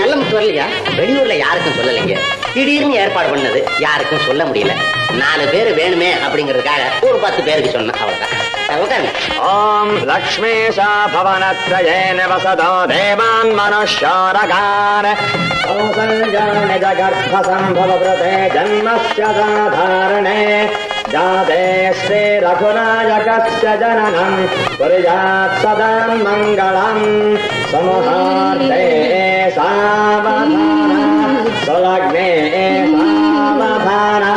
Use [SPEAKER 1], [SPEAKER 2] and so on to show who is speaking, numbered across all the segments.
[SPEAKER 1] உன் நல்ல முத்து வரலையா? வெளியூர்ல யாருக்கும் சொல்லலைங்க. திடீர்னு ஏற்பாடு பண்ணது யாருக்கும் சொல்ல முடியல. நாலு பேர் வேணுமே அப்படிங்கிறதுக்காக ஒரு பத்து பேருக்கு சொன்னேன் அவ்வளவுதான்.
[SPEAKER 2] ஓம் லக்ஷ்மீஷா பவனத்ரயேன வசதோ தேவான் மனுஷோரகார. ஓசஞ்சான ஜகர்ப்பசம்பவவ்ரதே ஜன்மஸ்ய சாதாரணே जाते श्री रघुनायकस्य जननम् कुर्यात् सदा மங்களம் समुहार्ते सावधाना सुलग्ने सावधाना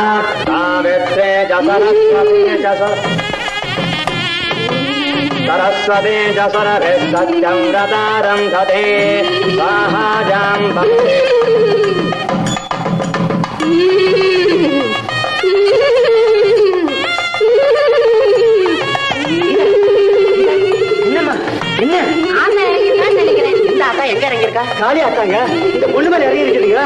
[SPEAKER 2] सावित्रे च सरस्वती च स- सरस्वती च सरभिः सत्यं रतारं दधे साहाजां भक्ति
[SPEAKER 1] எங்க இறங்கியிருக்கா?
[SPEAKER 2] காலி ஆத்தாங்க. இந்த பொண்ணு மேல இறங்கி இருக்கிறீங்களா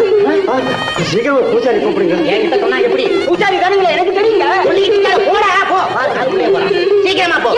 [SPEAKER 2] சீக்கிரம் ஒரு பூச்சாரி கூப்பிடுங்க.
[SPEAKER 1] என்கிட்ட சொன்னா எப்படி? பூச்சாரி தானுங்களே எனக்கு தெரியுங்க. சொல்லிக்கிட்டு. போடா போ. சீக்கிரமா போ.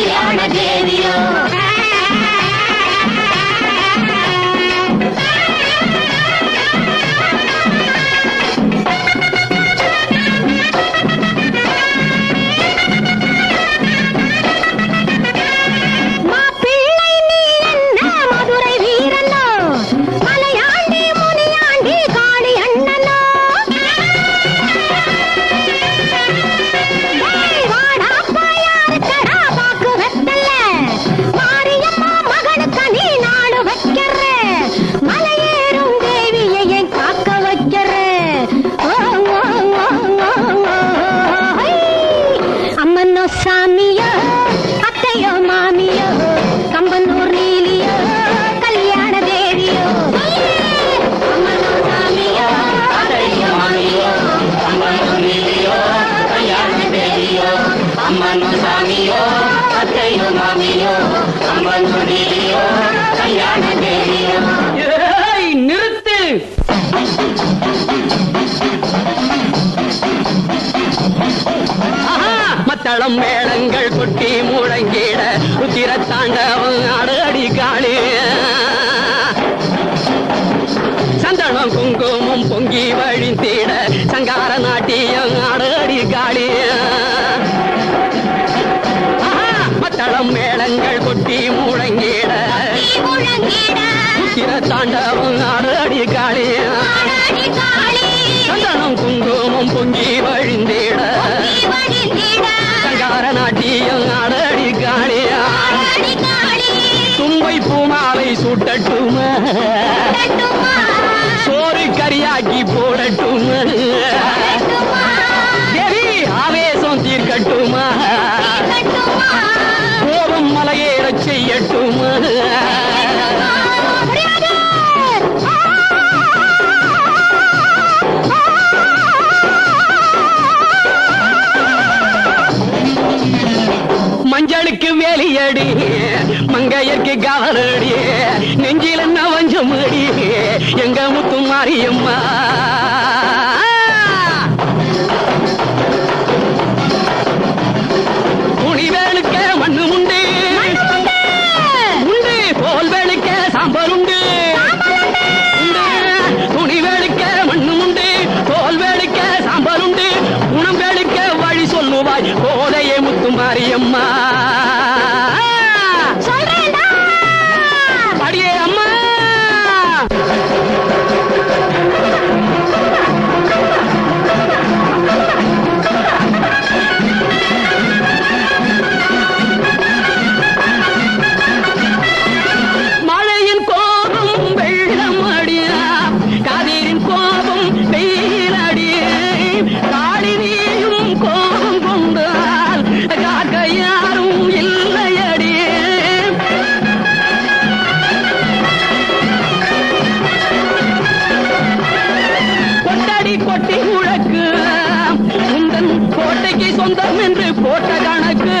[SPEAKER 3] கல்யாண அம்மனோ சாமியோ அத்தையோ மாமியோ கம்பனூர் நீலியோ கல்யாண தேவியோ. அம்மனோ சாமியோ அத்தையோ மாமியோ கம்பனூர் நீலியோ கல்யாண தேவியோ அம்மனோ சாமியோ அத்தையோ மாமியோ.
[SPEAKER 1] மத்தளம் மேளங்கள் கொட்டி முழங்கிட உத்திர தாண்டவம் அடி காளி. சந்தனம் குங்குமம் பொங்கி வழிந்திட சங்கார நாட்டியம் அடி காளி. மத்தளம் மேளங்கள் கொட்டி முழங்கிட. உத்திர தாண்டவம் சுட்டட்டுமா? சோறு கரியாக்கி போடட்டுமா? தேவி ஆவேசம் தீர்க்கட்டுமா? கோபம் மலையேறச் செய்யட்டுமா? மஞ்சளுக்கு வேலியடி. இயற்கை காவலடி நெஞ்சில் என்ன வஞ்சம் எங்க முத்து மாரியம்மா போட்ட கணக்கு